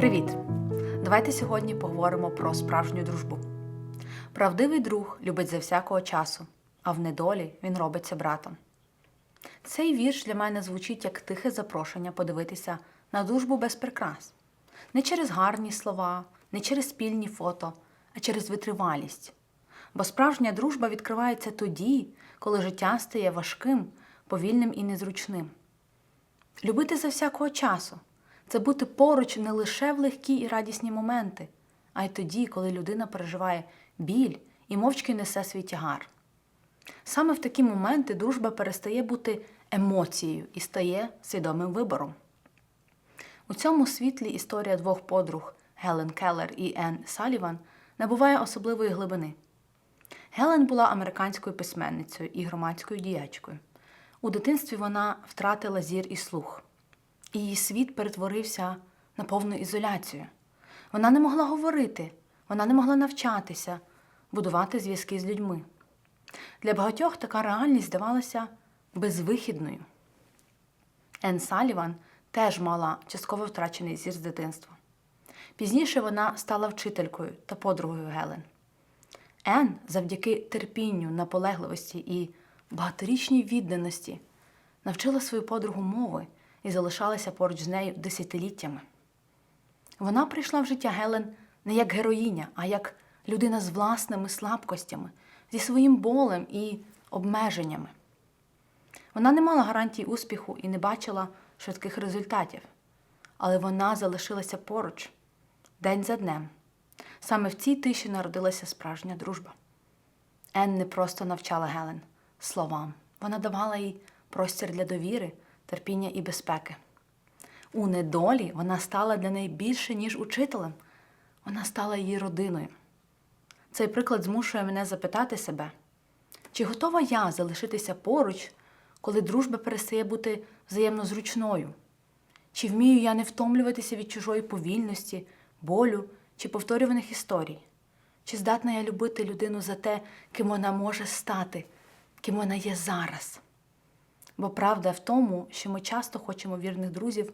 Привіт! Давайте сьогодні поговоримо про справжню дружбу. Правдивий друг любить за всякого часу, а в недолі він робиться братом. Цей вірш для мене звучить як тихе запрошення подивитися на дружбу без прикрас. Не через гарні слова, не через спільні фото, а через витривалість. Бо справжня дружба відкривається тоді, коли життя стає важким, повільним і незручним. Любити за всякого часу це бути поруч не лише в легкі і радісні моменти, а й тоді, коли людина переживає біль і мовчки несе свій тягар. Саме в такі моменти дружба перестає бути емоцією і стає свідомим вибором. У цьому світлі історія двох подруг Гелен Келлер і Енн Саліван набуває особливої глибини. Гелен була американською письменницею і громадською діячкою. У дитинстві вона втратила зір і слух, і її світ перетворився на повну ізоляцію. Вона не могла говорити, вона не могла навчатися, будувати зв'язки з людьми. Для багатьох така реальність здавалася безвихідною. Енн Саліван теж мала частково втрачений зір з дитинства. Пізніше вона стала вчителькою та подругою Гелен. Ен завдяки терпінню, наполегливості і багаторічній відданості навчила свою подругу мови і залишалася поруч з нею десятиліттями. Вона прийшла в життя Гелен не як героїня, а як людина з власними слабкостями, зі своїм болем і обмеженнями. Вона не мала гарантій успіху і не бачила швидких результатів, але вона залишилася поруч день за днем. Саме в цій тиші народилася справжня дружба. Ен не просто навчала Гелен словам, вона давала їй простір для довіри, терпіння і безпеки. У недолі вона стала для неї більше, ніж учителем, вона стала її родиною. Цей приклад змушує мене запитати себе, чи готова я залишитися поруч, коли дружба перестає бути взаємно зручною? Чи вмію я не втомлюватися від чужої повільності, болю чи повторюваних історій? Чи здатна я любити людину за те, ким вона може стати, ким вона є зараз? Бо правда в тому, що ми часто хочемо вірних друзів,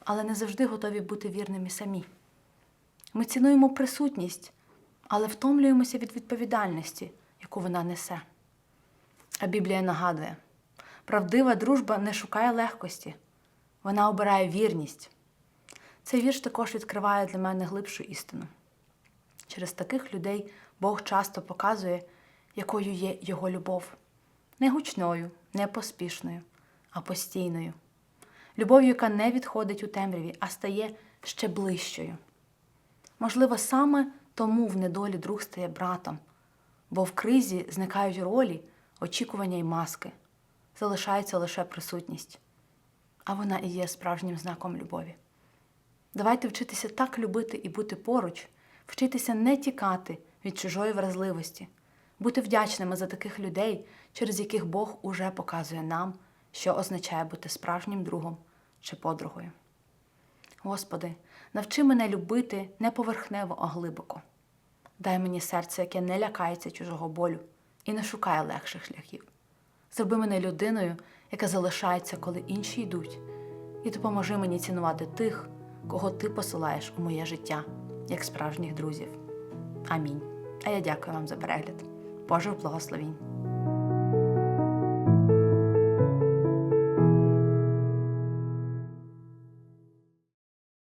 але не завжди готові бути вірними самі. Ми цінуємо присутність, але втомлюємося від відповідальності, яку вона несе. А Біблія нагадує: правдива дружба не шукає легкості, вона обирає вірність. Цей вірш також відкриває для мене глибшу істину. Через таких людей Бог часто показує, якою є його любов. Не гучною, не поспішною, а постійною. Любов'ю, яка не відходить у темряві, а стає ще ближчою. Можливо, саме тому в недолі друг стає братом, бо в кризі зникають ролі, очікування й маски, залишається лише присутність, а вона і є справжнім знаком любові. Давайте вчитися так любити і бути поруч, вчитися не тікати від чужої вразливості, бути вдячними за таких людей, через яких Бог уже показує нам, що означає бути справжнім другом чи подругою. Господи, навчи мене любити не поверхнево, а глибоко. Дай мені серце, яке не лякається чужого болю і не шукає легших шляхів. Зроби мене людиною, яка залишається, коли інші йдуть, і допоможи мені цінувати тих, кого ти посилаєш у моє життя, як справжніх друзів. Амінь. А я дякую вам за перегляд. Божих благословінь!